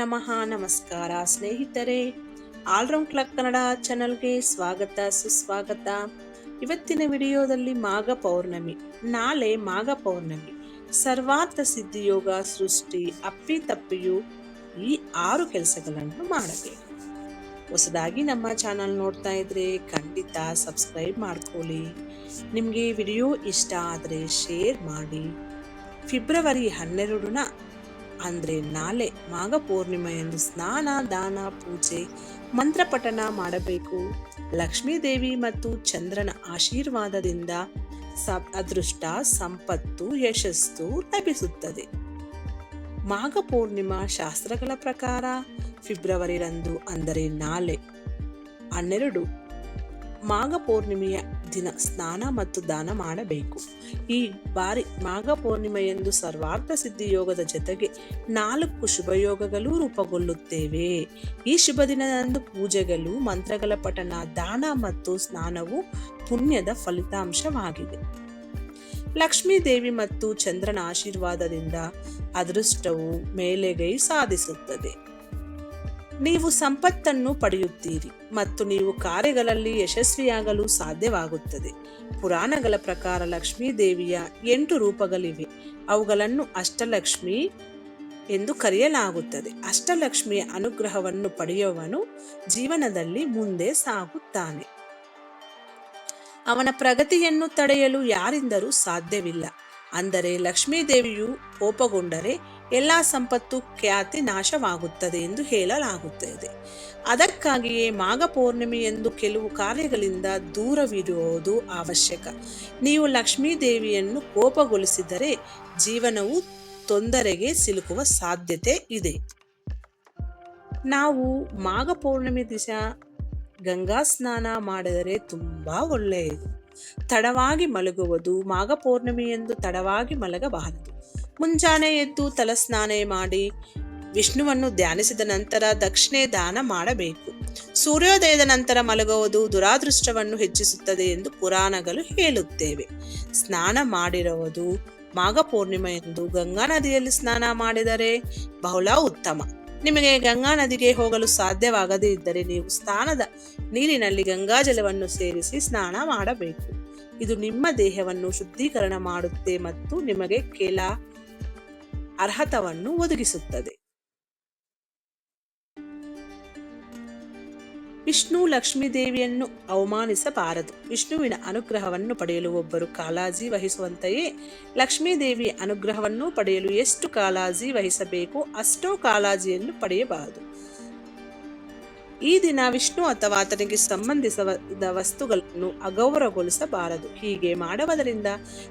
ನಮಃ, ನಮಸ್ಕಾರ ಸ್ನೇಹಿತರೆ. ಆಲ್ರೌಂಡ್ ಕ್ಲಬ್ ಕನ್ನಡ ಚಾನಲ್ಗೆ ಸ್ವಾಗತ, ಸುಸ್ವಾಗತ. ಇವತ್ತಿನ ವಿಡಿಯೋದಲ್ಲಿ ಮಾಘ ಪೌರ್ಣಮಿ, ನಾಳೆ ಮಾಘ ಪೌರ್ಣಮಿ. ಸರ್ವಾರ್ಥ ಸಿದ್ಧಿಯೋಗ ಸೃಷ್ಟಿ, ಅಪ್ಪಿ ತಪ್ಪಿಯು ಈ ಆರು ಕೆಲಸಗಳನ್ನು ಮಾಡಬೇಕು. ಹೊಸದಾಗಿ ನಮ್ಮ ಚಾನಲ್ ನೋಡ್ತಾ ಇದ್ರೆ ಖಂಡಿತ ಸಬ್ಸ್ಕ್ರೈಬ್ ಮಾಡ್ಕೊಳ್ಳಿ. ನಿಮಗೆ ವಿಡಿಯೋ ಇಷ್ಟ ಆದರೆ ಶೇರ್ ಮಾಡಿ. ಫೆಬ್ರವರಿ ಹನ್ನೆರಡನ ಅಂದರೆ ನಾಳೆ ಮಾಘ ಪೂರ್ಣಿಮೆಯಂದು ಸ್ನಾನ, ದಾನ, ಪೂಜೆ ಮಂತ್ರಪಠನ ಮಾಡಬೇಕು. ಲಕ್ಷ್ಮೀದೇವಿ ಮತ್ತು ಚಂದ್ರನ ಆಶೀರ್ವಾದದಿಂದ ಅದೃಷ್ಟ, ಸಂಪತ್ತು, ಯಶಸ್ಸು ಲಭಿಸುತ್ತದೆ. ಮಾಘ ಪೂರ್ಣಿಮಾ ಶಾಸ್ತ್ರಗಳ ಪ್ರಕಾರ ಫೆಬ್ರವರಿರಂದು ಅಂದರೆ ನಾಳೆ ಹನ್ನೆರಡು ಮಾಘ ಪೂರ್ಣಿಮೆಯ ದಿನ ಸ್ನಾನ ಮತ್ತು ದಾನ ಮಾಡಬೇಕು. ಈ ಬಾರಿ ಮಾಘ ಪೂರ್ಣಿಮೆಯಂದು ಸರ್ವಾರ್ಥ ಸಿದ್ಧಿ ಯೋಗದ ಜೊತೆಗೆ ನಾಲ್ಕು ಶುಭಯೋಗಗಳು ರೂಪುಗೊಳ್ಳುತ್ತೇವೆ. ಈ ಶುಭ ದಿನದಂದು ಪೂಜೆಗಳು, ಮಂತ್ರಗಳ ಪಠನ ದಾನ ಮತ್ತು ಸ್ನಾನವು ಪುಣ್ಯದ ಫಲಿತಾಂಶವಾಗಿದೆ. ಲಕ್ಷ್ಮೀ ದೇವಿ ಮತ್ತು ಚಂದ್ರನ ಆಶೀರ್ವಾದದಿಂದ ಅದೃಷ್ಟವು ಮೇಲೆಗೈ ಸಾಧಿಸುತ್ತದೆ. ನೀವು ಸಂಪತ್ತನ್ನು ಪಡೆಯುತ್ತೀರಿ ಮತ್ತು ನೀವು ಕಾರ್ಯಗಳಲ್ಲಿ ಯಶಸ್ವಿಯಾಗಲು ಸಾಧ್ಯವಾಗುತ್ತದೆ. ಪುರಾಣಗಳ ಪ್ರಕಾರ ಲಕ್ಷ್ಮೀ ದೇವಿಯ ಎಂಟು ರೂಪಗಳಿವೆ. ಅವುಗಳನ್ನು ಅಷ್ಟಲಕ್ಷ್ಮಿ ಎಂದು ಕರೆಯಲಾಗುತ್ತದೆ. ಅಷ್ಟಲಕ್ಷ್ಮಿಯ ಅನುಗ್ರಹವನ್ನು ಪಡೆಯುವವನು ಜೀವನದಲ್ಲಿ ಮುಂದೆ ಸಾಗುತ್ತಾನೆ. ಅವನ ಪ್ರಗತಿಯನ್ನು ತಡೆಯಲು ಯಾರಿಂದರೂ ಸಾಧ್ಯವಿಲ್ಲ. ಅಂದರೆ ಲಕ್ಷ್ಮೀ ದೇವಿಯು ಕೋಪಗೊಂಡರೆ ಎಲ್ಲ ಸಂಪತ್ತು ಖ್ಯಾತಿ ನಾಶವಾಗುತ್ತದೆ ಎಂದು ಹೇಳಲಾಗುತ್ತದೆ. ಅದಕ್ಕಾಗಿಯೇ ಮಾಘ ಪೌರ್ಣಿಮಿ ಎಂದು ಕೆಲವು ಕಾರ್ಯಗಳಿಂದ ದೂರವಿರುವುದು ಅವಶ್ಯಕ. ನೀವು ಲಕ್ಷ್ಮೀ ದೇವಿಯನ್ನು ಕೋಪಗೊಳಿಸಿದರೆ ಜೀವನವು ತೊಂದರೆಗೆ ಸಿಲುಕುವ ಸಾಧ್ಯತೆ ಇದೆ. ನಾವು ಮಾಘ ಪೌರ್ಣಿಮೆ ದಿವಸ ಗಂಗಾ ಸ್ನಾನ ಮಾಡಿದರೆ ತುಂಬಾ ಒಳ್ಳೆಯದು. ತಡವಾಗಿ ಮಲಗುವುದು ಮಾಘ ಪೌರ್ಣಿಮೆಯೆಂದು ತಡವಾಗಿ ಮಲಗಬಾರದು. ಮುಂಜಾನೆ ಎದ್ದು ತಲಸ್ನಾನ ಮಾಡಿ ವಿಷ್ಣುವನ್ನು ಧ್ಯಾನಿಸಿದ ನಂತರ ದಕ್ಷಿಣೆ ದಾನ ಮಾಡಬೇಕು. ಸೂರ್ಯೋದಯದ ನಂತರ ಮಲಗುವುದು ದುರಾದೃಷ್ಟವನ್ನು ಹೆಚ್ಚಿಸುತ್ತದೆ ಎಂದು ಪುರಾಣಗಳು ಹೇಳುತ್ತೇವೆ. ಸ್ನಾನ ಮಾಡಿರುವುದು ಮಾಘ ಪೂರ್ಣಿಮೆ ಎಂದು ಗಂಗಾ ನದಿಯಲ್ಲಿ ಸ್ನಾನ ಮಾಡಿದರೆ ಬಹಳ ಉತ್ತಮ. ನಿಮಗೆ ಗಂಗಾ ನದಿಗೆ ಹೋಗಲು ಸಾಧ್ಯವಾಗದೇ ಇದ್ದರೆ ನೀವು ಸ್ನಾನದ ನೀರಿನಲ್ಲಿ ಗಂಗಾಜಲವನ್ನು ಸೇರಿಸಿ ಸ್ನಾನ ಮಾಡಬೇಕು. ಇದು ನಿಮ್ಮ ದೇಹವನ್ನು ಶುದ್ಧೀಕರಣ ಮಾಡುತ್ತೆ ಮತ್ತು ನಿಮಗೆ ಕೆಲ ಅರ್ಹತವನ್ನು ಒದಗಿಸುತ್ತದೆ. ವಿಷ್ಣು ಲಕ್ಷ್ಮೀ ದೇವಿಯನ್ನು ಅವಮಾನಿಸಬಾರದು. ವಿಷ್ಣುವಿನ ಅನುಗ್ರಹವನ್ನು ಪಡೆಯಲು ಒಬ್ಬರು ಕಾಳಜಿ ವಹಿಸುವಂತೆಯೇ ಲಕ್ಷ್ಮೀ ದೇವಿಯ ಅನುಗ್ರಹವನ್ನು ಪಡೆಯಲು ಎಷ್ಟು ಕಾಳಜಿ ವಹಿಸಬೇಕು ಅಷ್ಟೋ ಕಾಳಜಿಯನ್ನು ಪಡೆಯಬಾರದು. ಈ ದಿನ ವಿಷ್ಣು ಅಥವಾ ಆತನಿಗೆ ಸಂಬಂಧಿಸಿದ ವಸ್ತುಗಳನ್ನು ಅಗೌರವಗೊಳಿಸಬಾರದು. ಹೀಗೆ ಮಾಡುವುದರಿಂದ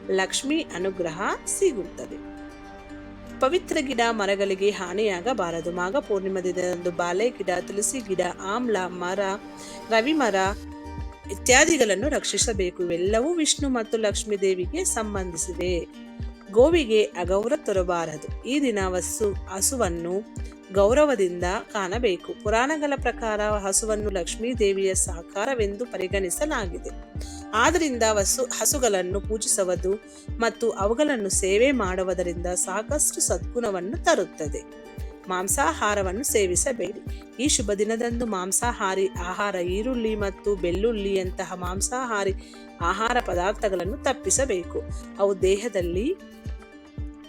ಲಕ್ಷ್ಮಿ ಅನುಗ್ರಹ ಸಿಗುತ್ತದೆ. ಪವಿತ್ರ ಗಿಡ ಮರಗಳಿಗೆ ಹಾನಿಯಾಗಬಾರದು. ಮಾಘ ಪೂರ್ಣಿಮಾ ದಿನದಂದು ಬಾಳೆ ಗಿಡ, ತುಳಸಿ ಗಿಡ, ಆಮ್ಲ, ಮರ, ರವಿ ಮರ ಇತ್ಯಾದಿಗಳನ್ನು ರಕ್ಷಿಸಬೇಕು. ಇವೆಲ್ಲವೂ ವಿಷ್ಣು ಮತ್ತು ಲಕ್ಷ್ಮೀ ದೇವಿಗೆ ಸಂಬಂಧಿಸಿದೆ ಗೋವಿಗೆ ಅಗೌರವ ತರಬಾರದು. ಈ ದಿನ ವಸ್ಸು ಹಸುವನ್ನು ಗೌರವದಿಂದ ಕಾಣಬೇಕು. ಪುರಾಣಗಳ ಪ್ರಕಾರ ಹಸುವನ್ನು ಲಕ್ಷ್ಮೀ ದೇವಿಯ ಸಾಕಾರವೆಂದು ಪರಿಗಣಿಸಲಾಗಿದೆ. ಆದ್ದರಿಂದ ವಸು ಹಸುಗಳನ್ನು ಪೂಜಿಸುವುದು ಮತ್ತು ಅವುಗಳನ್ನು ಸೇವೆ ಮಾಡುವುದರಿಂದ ಸಾಕಷ್ಟು ಸದ್ಗುಣವನ್ನು ತರುತ್ತದೆ. ಮಾಂಸಾಹಾರವನ್ನು ಸೇವಿಸಬೇಡಿ. ಈ ಶುಭ ದಿನದಂದು ಮಾಂಸಾಹಾರಿ ಆಹಾರ ಈರುಳ್ಳಿ ಮತ್ತು ಬೆಳ್ಳುಳ್ಳಿಯಂತಹ ಮಾಂಸಾಹಾರಿ ಆಹಾರ ಪದಾರ್ಥಗಳನ್ನು ತಪ್ಪಿಸಬೇಕು. ಅವು ದೇಹದಲ್ಲಿ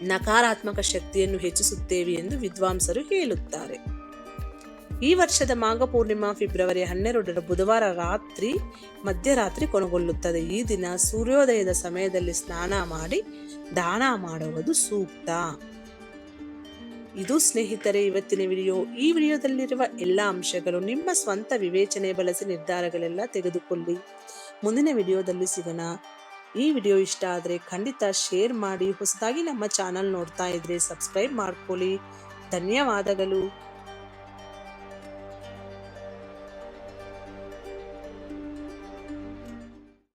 ನಕಾರಾತ್ಮಕ ಶಕ್ತಿಯನ್ನು ಹೆಚ್ಚಿಸುತ್ತೇವೆ ಎಂದು ವಿದ್ವಾಂಸರು ಹೇಳುತ್ತಾರೆ. ಈ ವರ್ಷದ ಮಾಘ ಪೂರ್ಣಿಮಾ ಫೆಬ್ರವರಿ ಹನ್ನೆರಡರ ಬುಧವಾರ ರಾತ್ರಿ ಮಧ್ಯರಾತ್ರಿ ಕೊನೆಗೊಳ್ಳುತ್ತದೆ. ಈ ದಿನ ಸೂರ್ಯೋದಯದ ಸಮಯದಲ್ಲಿ ಸ್ನಾನ ಮಾಡಿ ದಾನ ಮಾಡುವುದು ಸೂಕ್ತ. ಇದು ಸ್ನೇಹಿತರೆ, ಇವತ್ತಿನ ವಿಡಿಯೋ. ಈ ವಿಡಿಯೋದಲ್ಲಿರುವ ಎಲ್ಲ ಅಂಶಗಳು ನಿಮ್ಮ ಸ್ವಂತ ವಿವೇಚನೆ, ಬಳಸಿ ನಿರ್ಧಾರಗಳೆಲ್ಲ ತೆಗೆದುಕೊಳ್ಳಿ. ಮುಂದಿನ ವಿಡಿಯೋದಲ್ಲಿ ಸಿಗೋಣ. ಈ ವಿಡಿಯೋ ಇಷ್ಟ ಆದರೆ ಖಂಡಿತ ಶೇರ್ ಮಾಡಿ, ಹೊಸದಾಗಿ ನಮ್ಮ ಚಾನಲ್ ನೋಡ್ತಾ ಇದ್ರೆ ಸಬ್ಸ್ಕ್ರೈಬ್ ಮಾಡ್ಕೊಳ್ಳಿ. ಧನ್ಯವಾದಗಳು.